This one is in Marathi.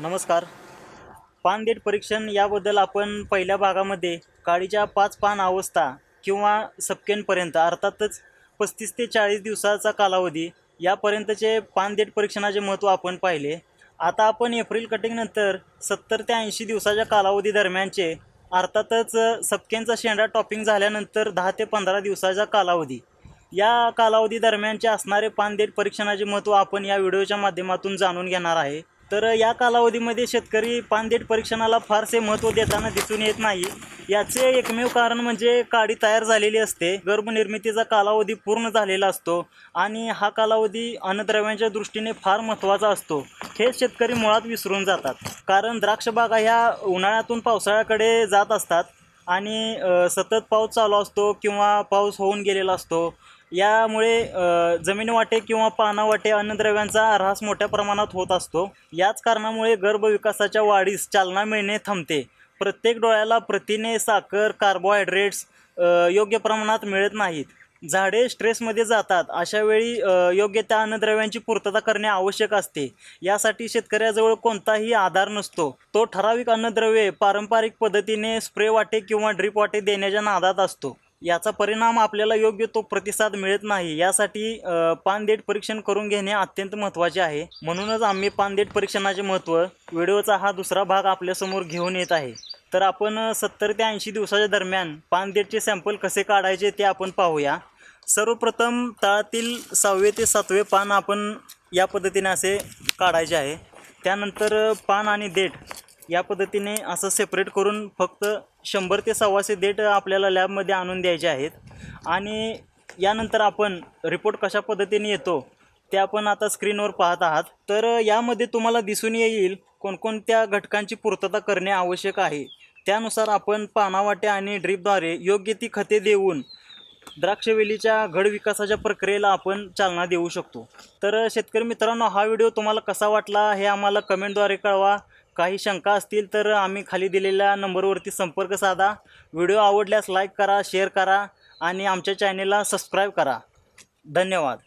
नमस्कार. पानदेट परीक्षण याबद्दल आपण पहिल्या भागामध्ये काळीच्या पाच पान अवस्था किंवा सपकेनपर्यंत अर्थातच पस्तीस ते चाळीस दिवसाचा कालावधी यापर्यंतचे पानदेट परीक्षणाचे महत्त्व आपण पाहिले. आता आपण एप्रिल कटिंगनंतर सत्तर ते ऐंशी दिवसाच्या कालावधी दरम्यानचे अर्थातच सपकेनचा शेंडा टॉपिंग झाल्यानंतर दहा ते पंधरा दिवसाचा कालावधी. या कालावधी दरम्यानचे असणारे पानदेट परीक्षणाचे महत्त्व आपण या व्हिडिओच्या माध्यमातून जाणून घेणार आहे. तर या कालावधीमध्ये शेतकरी पानदेट परीक्षणाला फारसे महत्त्व देताना दिसून येत नाही. याचे एकमेव कारण म्हणजे काडी तयार झालेली असते गर्भनिर्मितीचा कालावधी पूर्ण झालेला असतो आणि हा कालावधी अन्नद्रव्यांच्या दृष्टीने फार महत्त्वाचा असतो. हे शेतकरी मुळात विसरून जातात. कारण द्राक्षबागा ह्या उन्हाळ्यातून पावसाळ्याकडे जात असतात आणि सतत पाऊस चालू असतो किंवा पाऊस होऊन गेलेला असतो. यामुळे जमीन वाटे किंवा पानावाटे अन्नद्रव्यांचा ऱ्हास मोठ्या प्रमाणात होत असतो. याच कारणामुळे गर्भविकासाच्या वाढीस चालना मिळणे थांबते. प्रत्येक डोळ्याला प्रथिने साखर कार्बोहायड्रेट्स योग्य प्रमाणात मिळत नाहीत. झाडे स्ट्रेसमध्ये जातात. अशा वेळी योग्य त्या अन्नद्रव्यांची पूर्तता करणे आवश्यक असते. यासाठी शेतकऱ्याजवळ कोणताही आधार नसतो. तो ठराविक अन्नद्रव्ये पारंपरिक पद्धतीने स्प्रे वाटे किंवा ड्रीप वाटे देण्याच्या नादात असतो. याचा परिणाम आपल्याला योग्य तो प्रतिसाद मिळत नाही. यासाठी पानदेट परीक्षण करून घेणे अत्यंत महत्त्वाचे आहे. म्हणूनच आम्ही पानदेट परीक्षणाचे महत्त्व व्हिडिओचा हा दुसरा भाग आपल्यासमोर घेऊन येत आहे. तर आपण सत्तर ते ऐंशी दिवसाच्या दरम्यान पानदेटचे सॅम्पल कसे काढायचे ते आपण पाहूया. सर्वप्रथम तळातील सहावे ते सातवे पान आपण या पद्धतीने असे काढायचे आहे. त्यानंतर पान आणि देठ या पद्धतीने असं सेपरेट करून फक्त शंभर ते सव्वाशे देठ आपल्याला लॅबमध्ये आणून द्यायचे आहेत. आणि यानंतर आपण रिपोर्ट कशा पद्धतीने येतो ते आपण आता स्क्रीनवर पाहत आहात. तर यामध्ये तुम्हाला दिसून येईल कोणकोणत्या घटकांची पूर्तता करणे आवश्यक आहे. त्यानुसार आपण पानावाटे आणि ड्रीपद्वारे योग्य ती खते देऊन द्राक्षवेलीच्या घड विकासाच्या प्रक्रियेला आपण चालना देऊ शकतो. तर शेतकरी मित्रांनो हा व्हिडिओ तुम्हाला कसा वाटला हे आम्हाला कमेंटद्वारे कळवा. काही शंका असतील तर आम्ही खाली दिलेल्या नंबरवरती संपर्क साधा. व्हिडिओ आवडल्यास लाईक करा शेअर करा आणि आमच्या चॅनेलला सबस्क्राईब करा. धन्यवाद.